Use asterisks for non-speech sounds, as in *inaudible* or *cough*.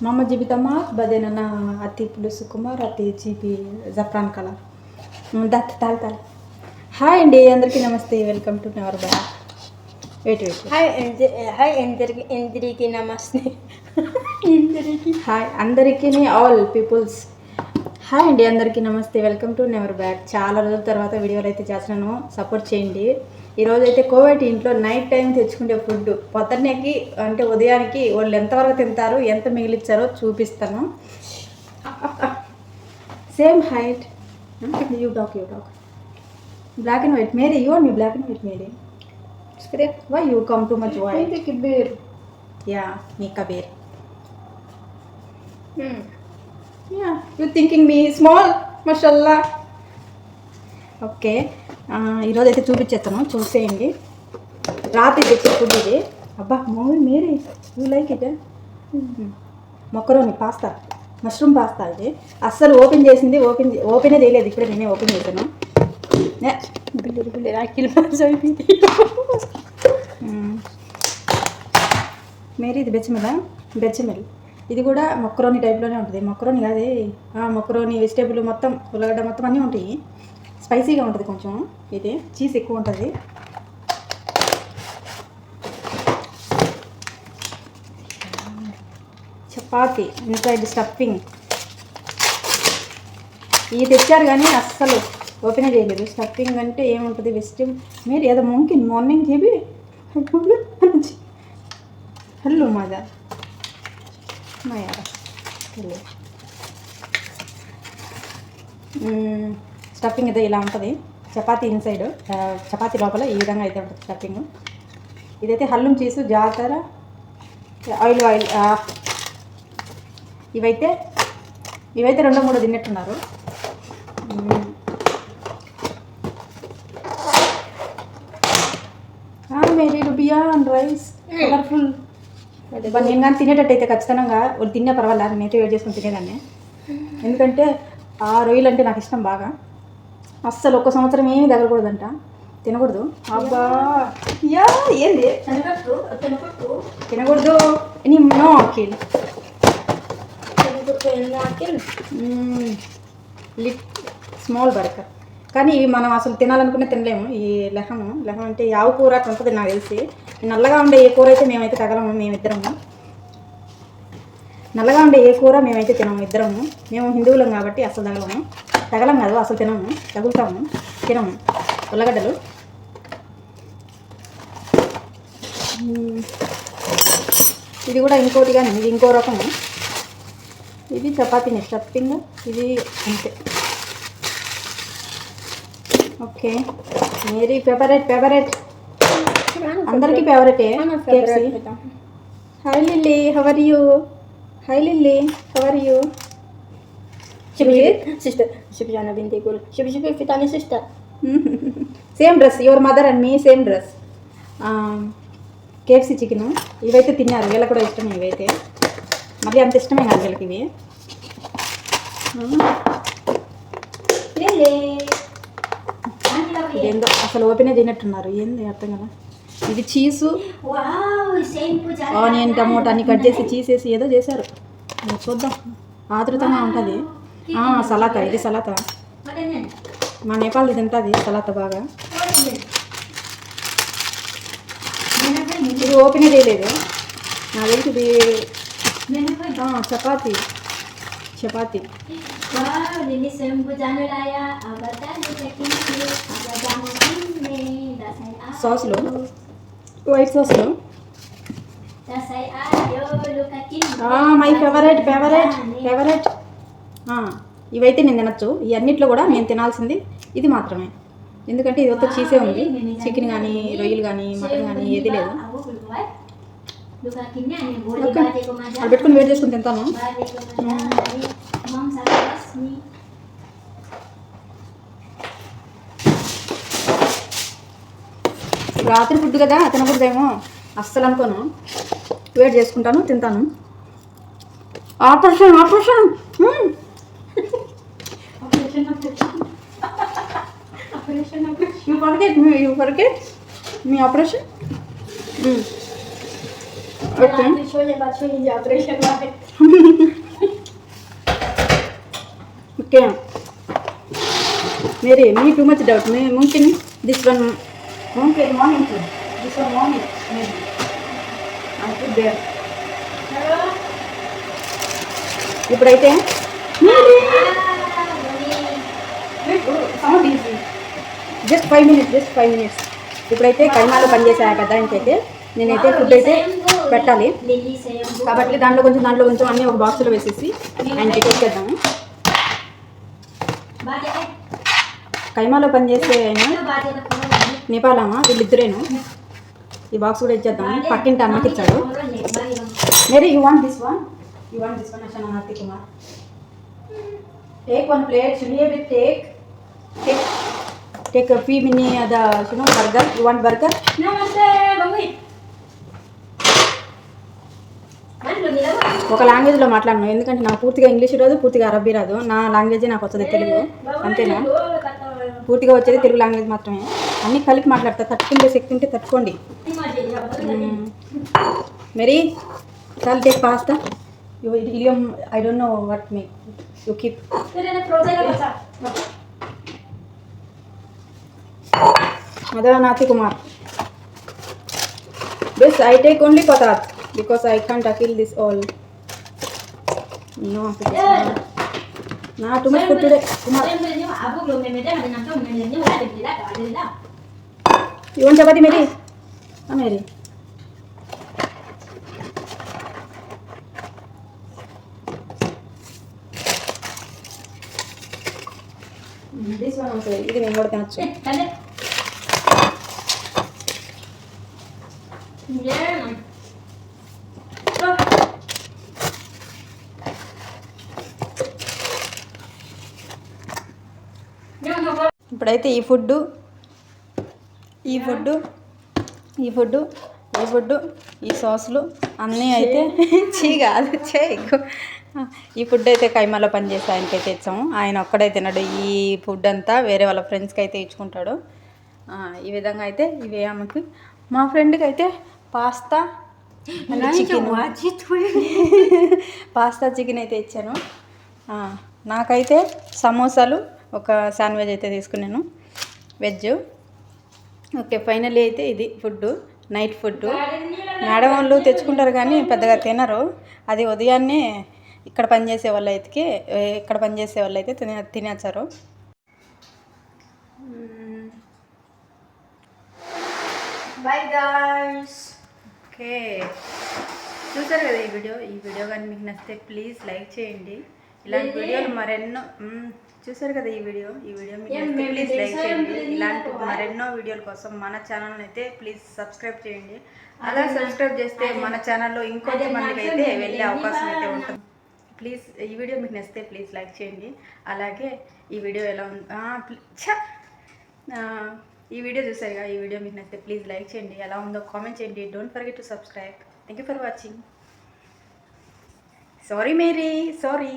Mama jibitama badenana ati plus kumar ati జీపీ జఫ్రాన్ colour దత్ తాల్ తాల్ హాయ్ అండి అందరికీ నమస్తే welcome to never back wait wait hi hi ఎందరికి ఎందరికి నమస్తే ఎందరికి హాయ్ అందరికీ ఆల్ పీపుల్స్ హాయ్ అండి అందరికీ నమస్తే. Welcome to never back. చాలా రోజుల తర్వాత వీడియోలు అయితే చేస్తున్నాను. సపోర్ట్ చేయండి. ఈరోజు అయితే కోవిడ్ ఇంట్లో నైట్ టైం తెచ్చుకునే ఫుడ్. పొద్దున్నకి అంటే ఉదయానికి వాళ్ళు ఎంతవరకు తింటారు ఎంత మిగిలిచ్చారో చూపిస్తాను. Same height. You dog you dog black and white Mary you me black and white Mary why you come too much white bear yeah me Kabir yeah you thinking me small మషల్లా okay ఈరోజు అయితే చూపించేస్తాను చూసేయండి. రాత్రి తెచ్చే food ఇది. అబ్బా movie Mary you like it macaroni pasta mushroom pasta ఇది. అస్సలు ఓపెన్ చేసింది ఓపెన్ ఓపెనే చేయలేదు ఇప్పుడే నేనే ఓపెన్ చేశాను. అయిపోయింది. మ్మ్. మేరీ ఇది బెచ్చమిల్ బెచ్చమిల్ ఇది కూడా మొక్కరోని టైప్లోనే ఉంటుంది. మొక్కరోని కాదే మొక్కరోని వెజిటేబుల్ మొత్తం ఉల్లగడ్డ మొత్తం అన్నీ ఉంటాయి. స్పైసీగా ఉంటుంది కొంచెం. ఇది చీజ్ ఎక్కువ ఉంటుంది. Chapati inside stuffing. ఇది తెచ్చారు కానీ అస్సలు ఓపెన్ చేయలేదు. స్టఫింగ్ అంటే ఏముంటుంది? వెజిటేబుల్. మీరు ఏదో ముంకిన్ మార్నింగ్ చెప్పి హలో మాదా. హలో స్టఫింగ్ అయితే ఇలా ఉంటుంది. చపాతీ ఇన్సైడ్ చపాతీ లోపల ఈ విధంగా అయితే ఉంటుంది స్టఫింగ్ ఇదైతే హల్లం చీసు జాతర ఆయిల్ ఆయిల్ ఇవైతే ఇవైతే రెండో మూడో తిన్నట్టున్నారు. Mary Rubia and rice colourful. But నేను కానీ తినేటట్టయితే ఖచ్చితంగా వాళ్ళు తినే పర్వాలేదు నేనైతే వేడి చేసుకుని తినేదాన్ని. ఎందుకంటే ఆ రొయ్యలు అంటే నాకు ఇష్టం బాగా. అస్సలు ఒక్క సంవత్సరం ఏమీ తగలకూడదంట. తినకూడదు. అబ్బా! యా ఏంది? తినకూడదు. నీ no Akhil lip small burger. కానీ ఇవి మనం అసలు తినాలనుకునే తినలేము. ఈ లెహము లెహం అంటే ఆవు కూర ఉంటుంది నాకు తెలిసి. నల్లగా ఉండే ఏ కూర అయితే మేమైతే తగలము మేమిద్దరము. నల్లగా ఉండే ఏ కూర మేమైతే తినము ఇద్దరము. మేము హిందువులం కాబట్టి అసలు తగలము. తగలం కాదు అసలు తినము. తగులుతాము తినము. ఉల్లగడ్డలు. ఇది కూడా ఇంకోటి కానీ ఇది ఇంకో రకము. ఇది చపాతీని స్టఫింగ్. ఇది అంతే. ఓకే. Mary favourite favourite. అందరికీ ఫేవరెటే KFC hi Lily how are you hi Lily how are you sister Bindi ఫితాని sister same dress your mother and me same dress KFC chicken ఇవైతే తిన్నారు. వీళ్ళకి కూడా ఇష్టమే ఇవైతే. మళ్ళీ అంత ఇష్టమే కాదు వీళ్ళకి ఇవి. ఏందో అసలు ఓపెనే చేయనట్టున్నారు. ఏంది అర్థం కదా ఇది చీజు ఆనియన్ టమోటా అన్ని కట్ చేసి చీజ్ వేసి ఏదో చేశారు. చూద్దాం. ఆతృతంగా ఉంటుంది. సలాత ఇది సలాత. మా నేపాల్ తింటుంది సలాత బాగా. ఇది ఓపెనే చేయలేదు. నా తెలిసి ఇది చపాతీ. చపాతీ. సాస్లో వైట్ సాస్లో మై ఫేవరెట్ ఫేవరెట్ ఫేవరెట్ ఇవైతే నేను తినచ్చు. ఈ అన్నిట్లో కూడా నేను తినాల్సింది ఇది మాత్రమే. ఎందుకంటే ఇది ఒక చీసే ఉంది. చికెన్ కానీ రొయ్యలు కానీ మటన్ కానీ ఏది లేదు. అది పెట్టుకుని వేడి చేసుకుని తింటాను. రాత్రి ఫుడ్ కదా తినకూడదేమో అస్సలు అనుకోను. వెయిట్ చేసుకుంటాను తింటాను. Operation operation me operation okay okay Mary me too much doubt me ముంకిన్ this one One plate, one into. This one, one into. Maybe. I put there. ఇప్పుడైతే some easy just five minutes just five minutes ఇప్పుడైతే కైమాలో పనిచేసాయా పెద్దానికి అయితే నేనైతే food అయితే పెట్టాలి కాబట్టి దాంట్లో కొంచెం దాంట్లో కొంచెం అన్నీ ఒక బాక్స్లో వేసేసి ఆయనకి పెట్టేద్దాము కైమాలో పనిచేసే అయినా నేపాలమ్మ వీళ్ళిద్దరేను? ఈ బాక్స్ కూడా ఇచ్చేద్దాం. పక్కింటి అన్నకి ఇచ్చాడు. Mary you want this one you want this one అసలు Harti Kumar. Take one plate సునియే with take take take ఫీ మినీ అద సునో బర్గర్ యూ వాంట్ బర్గర్? ఒక లాంగ్వేజ్లో మాట్లాడను. ఎందుకంటే నాకు పూర్తిగా ఇంగ్లీష్ రాదు పూర్తిగా అరబీ రాదు. నా లాంగ్వేజే నాకు వస్తుంది తెలుగు. అంతేనా? పూర్తిగా వచ్చేది తెలుగు లాంగ్వేజ్ మాత్రమే. అన్నీ కలిపి మాట్లాడతా. తట్టుకుంటే శక్తి ఉంటే తట్టుకోండి మెరీ చాలు take pasta you ileum I don't know what may you keep mother నాతి Kumar. This I take only పతాత్ because I can't Akhil this all no నా too much food today Kumar you want chapati Mary Mary this one also ఇది నేను కూడా తినొచ్చు ఇప్పుడైతే ఈ food ఈ food ఈ ఫుడ్ ఈ ఫుడ్ ఈ సాసులు అన్నీ అయితే *laughs* చీ కాదు చేయకు ఈ ఫుడ్ అయితే కైమాలో పనిచేసే ఆయనకి అయితే ఇచ్చాము. ఆయన ఒక్కడే తినడు. ఈ ఫుడ్ అంతా వేరే వాళ్ళ ఫ్రెండ్స్కి అయితే ఇచ్చుకుంటాడు. ఈ విధంగా అయితే ఇవే ఆమెకి. మా ఫ్రెండ్కి అయితే పాస్తా *gasps* చికెన్. *laughs* పాస్తా చికెన్ అయితే ఇచ్చాను. నాకైతే సమోసాలు ఒక శాండ్విచ్ అయితే తీసుకున్నాను. వెజ్ ఓకే ఫైనల్లీ అయితే ఇది ఫుడ్ నైట్ ఫుడ్ మేడం వాళ్ళు తెచ్చుకుంటారు కానీ పెద్దగా తినరు. అది ఉదయాన్నే ఇక్కడ పనిచేసే వాళ్ళు అయితే ఇక్కడ పనిచేసే వాళ్ళు అయితే తినే తినేచ్చారు బాయ్ గాయ్స్ ఓకే చూసారు కదా ఈ వీడియో? ఈ వీడియో కానీ మీకు నచ్చితే ప్లీజ్ లైక్ చేయండి. ఇలాంటి వీడియోలు మరెన్నో చూసారు కదా ఈ వీడియో? ఈ వీడియో మీకు ప్లీజ్ లైక్ చేయండి. ఇలాంటి మరెన్నో వీడియోల కోసం మన ఛానల్ అయితే ప్లీజ్ సబ్స్క్రైబ్ చేయండి. అలా సబ్స్క్రైబ్ చేస్తే మన ఛానల్లో ఇంకొంత మందికి అయితే వెళ్ళే అవకాశం అయితే ఉంటుంది. ప్లీజ్ ఈ వీడియో మీకు నచ్చితే ప్లీజ్ లైక్ చేయండి. అలాగే ఈ వీడియో ఎలా ఉంది? ఈ వీడియో చూసారుగా ఈ వీడియో మీకు నచ్చితే ప్లీజ్ లైక్ చేయండి. ఎలా ఉందో కామెంట్ చేయండి. Don't forget to subscribe thank you for watching sorry Mary sorry